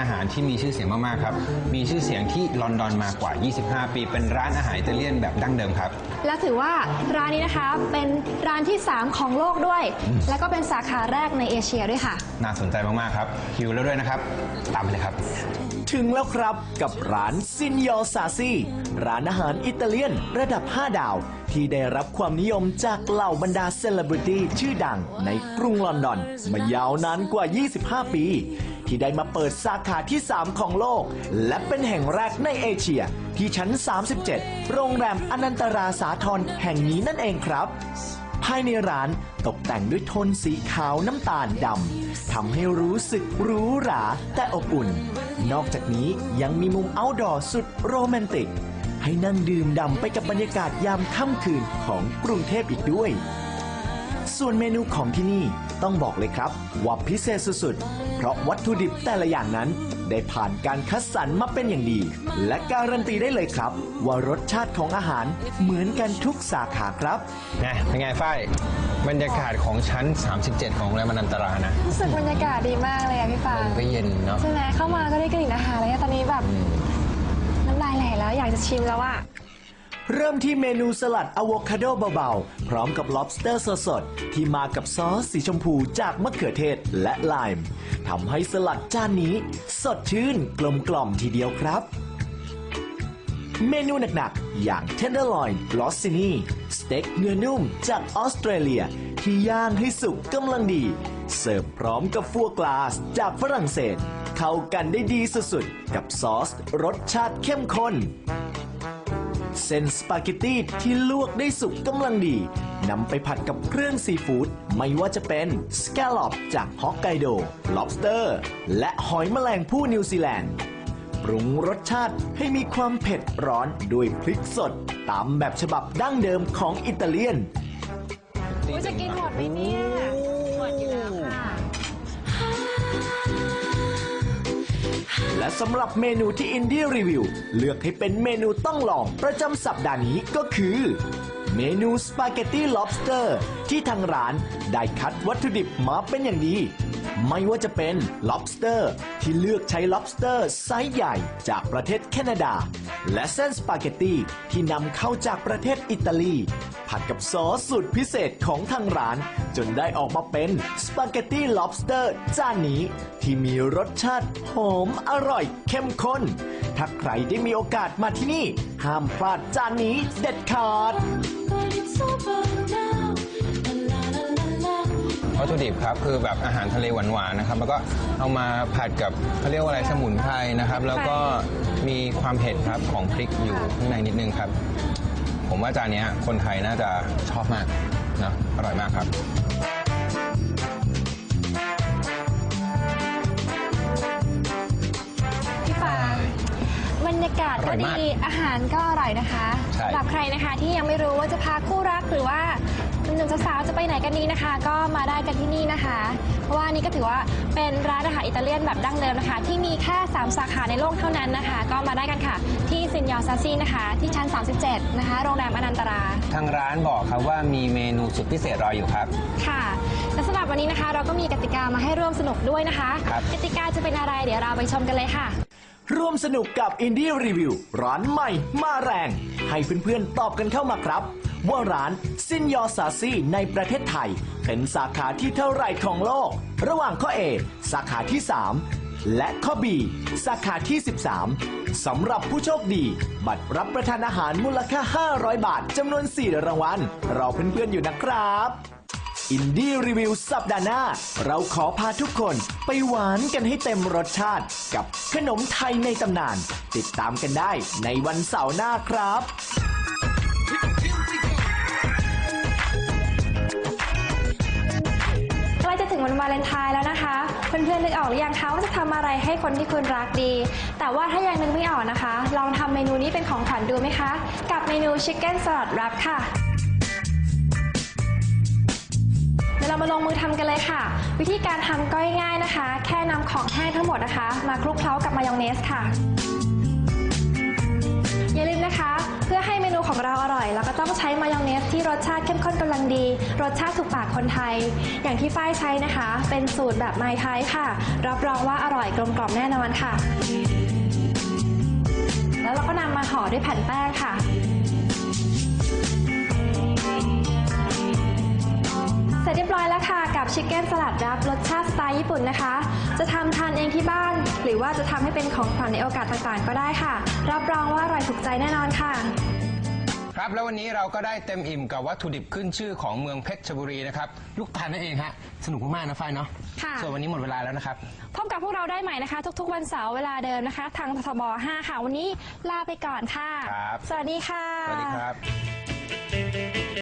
อาหารที่มีชื่อเสียงมากๆครับ มีชื่อเสียงที่ลอนดอนมากว่า 25 ปี เป็นร้านอาหารอิตาเลียนแบบดั้งเดิมครับ และถือว่าร้านนี้นะคะเป็นร้านที่ 3 ของโลกด้วย และก็เป็นสาขาแรกในเอเชียด้วยค่ะ น่าสนใจมากๆครับ หิวแล้วด้วยนะครับ ตามไปเลยครับ ถึงแล้วครับกับร้านซินยอซาซีร้านอาหารอิตาเลียนระดับ 5 ดาว ที่ได้รับความนิยมจากเหล่าบรรดาเซเลบริตี้ชื่อดังในกรุงลอนดอนมายาวนานกว่า 25 ปี ที่ได้มาเปิดสาขาที่ 3 ของโลก และเป็นแห่งแรกในเอเชีย ที่ชั้น 37 โรงแรมอนันตราสาทรแห่งนี้นั่นเองครับ ภายในร้านตกแต่งด้วยโทนสีขาวน้ำตาลดำทำให้รู้สึกหรูหราแต่อบอุ่น นอกจากนี้ยังมีมุมเอาท์ดอร์สุดโรแมนติก ให้นั่งดื่มด่ำไปกับบรรยากาศยามค่ำคืนของกรุงเทพอีกด้วย ส่วนเมนูของที่นี่ต้องบอกเลยครับ ว่าพิเศษสุดๆ เพราะวัตถุดิบแต่ละอย่างนั้น ได้ผ่านการคัดสรรมาเป็นอย่างดี และการันตีได้เลยครับ ว่ารสชาติของอาหารเหมือนกันทุกสาขาครับไงเป็นไงฝ้ายบรรยากาศของชั้น 37 ของโรงแรมอนันตรานะรู้สึกบรรยากาศดีมากเลยอะพี่ฟาลงมก็เย็นเนาะใช่ไหมเข้ามาก็ได้กลิ่นอาหารเลยอะตอนนี้แบบน้ำลายไหลแล้วอยากจะชิมแล้วอะ เริ่มที่เมนูสลัดอะโวคาโดเบาๆ พร้อมกับ lobster สดๆ ที่มากับซอสสีชมพูจากมะเขือเทศและไลม์ทำให้สลัดจานนี้ สดชื่นกลมกล่อมทีเดียวครับ เมนูหนักๆ อย่าง tenderloin glossini สเต็กเนื้อนุ่มจากออสเตรเลีย ที่ย่างให้สุกกำลังดี เสิร์ฟพร้อมกับฟัวกลาสจากฝรั่งเศส เข้ากันได้ดีสุดๆ กับซอสรสชาติเข้มข้น เส้นสปาเกตตี้ที่ลวกได้สุกกำลังดีนำไปผัดกับเครื่องซีฟู้ดไม่ว่าจะเป็นสแกลลอปจากฮอกไกโด lobster และหอยแมลงภู่นิวซีแลนด์ปรุงรสชาติให้มีความเผ็ดร้อนด้วยพริกสด ตามแบบฉบับดั้งเดิมของอิตาเลียนอุ๊ยจะกินหมดไหมเนี่ย หมดอยู่แล้วค่ะ และสำหรับเมนูที่อินดี้รีวิวเลือกให้เป็นเมนูต้องลอง ประจำสัปดาห์นี้ก็คือ เมนูสปาเกตตี้ lobster ที่ทางร้านได้คัดวัตถุดิบมาเป็นอย่างดี ไม่ว่าจะเป็น lobster ที่เลือกใช้ lobster ไซส์ใหญ่จากประเทศแคนาดา และเส้นสปาเกตตี้ที่นำเข้าจากประเทศอิตาลี ผัดกับซอสสูตรพิเศษของทางร้าน จนได้ออกมาเป็นสปาเกตตี้ lobster จานนี้ ที่มีรสชาติหอมอร่อยเข้มข้น ถ้าใครได้มีโอกาสมาที่นี่ ห้ามพลาดจานนี้เด็ดขาด วัตถุดิบครับคือแบบอาหารทะเลหวานๆนะครับ แล้วก็เอามาผัดกับเขาเรียกว่าอะไรสมุนไพรนะครับ แล้วก็มีความเผ็ดครับของพริกอยู่ข้างในนิดนึงครับ ผมว่าจานเนี้ยคนไทยน่าจะชอบมากนะอร่อยมากครับ รรยากาศอร่ก็อยดีมากอาหารก็อร่อยนะคะใช่สำหรับใครนะคะที่ยังไม่รู้ว่าจะพาคู่รักหรือว่าหนุ่มๆสาวๆจะไปไหนกันดีนะคะ ก็มาได้กันที่นี่นะคะ เพราะว่านี่ก็ถือว่าเป็นร้านอาหารอิตาเลียนแบบดั้งเดิมนะคะ ที่มีแค่ 3 สาขาในโลกเท่านั้นนะคะ ก็มาได้กันค่ะ ที่ซินยอซาซีนะคะ ที่ชั้น 37 นะคะ โรงแรมอนันตรา ทางร้านบอกครับว่ามีเมนูสุดพิเศษรออยู่ครับค่ะและสำหรับวันนี้นะคะ เราก็มีกติกามาให้ร่วมสนุกด้วยนะคะครับกติกาจะเป็นอะไรเดี๋ยวเราไปชมกันเลยค่ะ ร่วมสนุกกับ Indie Review ร้านใหม่มาแรง ให้เพื่อนๆตอบกันเข้ามาครับ ว่าร้านซินยอซาซีในประเทศไทย เป็นสาขาที่เท่าไหร่ของโลก ระหว่างข้อ A สาขาที่ 3 และข้อ B สาขาที่ 13 สำหรับผู้โชคดี บัตรรับประทานอาหารมูลค่า 500 บาทจำนวน 4 รางวัลรอเพื่อนๆอยู่นะครับ อินดี้รีวิวสัปดาห์หน้า เราขอพาทุกคนไปหวานกันให้เต็มรสชาติ กับขนมไทยในตำนาน ติดตามกันได้ในวันเสาร์หน้าครับใกล้จะถึงวันวาเลนไทน์แล้วนะคะ เพื่อนๆนึกออกหรือยังคะว่าจะทำอะไรให้คนที่คุณรักดี แต่ว่าถ้ายังนึกไม่ออกนะคะ ลองทำเมนูนี้เป็นของขวัญดูไหมคะ กับเมนู Chicken Salad Wrap ค่ะ เรามาลงมือทำกันเลยค่ะ วิธีการทำก็ง่ายๆนะคะ แค่นำของแห้งทั้งหมดนะคะ มาคลุกเคล้ากับมายองเนสค่ะ อย่าลืมนะคะ เพื่อให้เมนูของเราอร่อยเราก็ต้องใช้มายองเนสที่รสชาติเข้มข้นกำลังดี รสชาติถูกปากคนไทย อย่างที่ฝ้ายใช้นะคะ เป็นสูตรแบบไมไทยค่ะ รับรองว่าอร่อยกลมกล่อมแน่นอนค่ะ แล้วเราก็นำมาห่อด้วยแผ่นแป้งค่ะ กับชิคเก้นสลัดรับรสชาติสไตล์ญี่ปุ่นนะคะ จะทำทานเองที่บ้าน หรือว่าจะทำให้เป็นของขวัญในโอกาสต่างๆ ก็ได้ค่ะ รับรองว่าอร่อยถูกใจแน่นอนค่ะ ครับแล้ววันนี้เราก็ได้เต็มอิ่มกับวัตถุดิบขึ้นชื่อของเมืองเพชรบุรีนะครับลูกตาลนั่นเองฮะสนุกมากๆนะฝ้ายเนาะค่ะ ส่วนวันนี้หมดเวลาแล้วนะครับ พบกับพวกเราได้ใหม่นะคะ ทุกๆ วันเสาร์เวลาเดิมนะคะ ทางททบ 5 ค่ะ วันนี้ลาไปก่อนค่ะ ครับ สวัสดีค่ะ สวัสดีครับ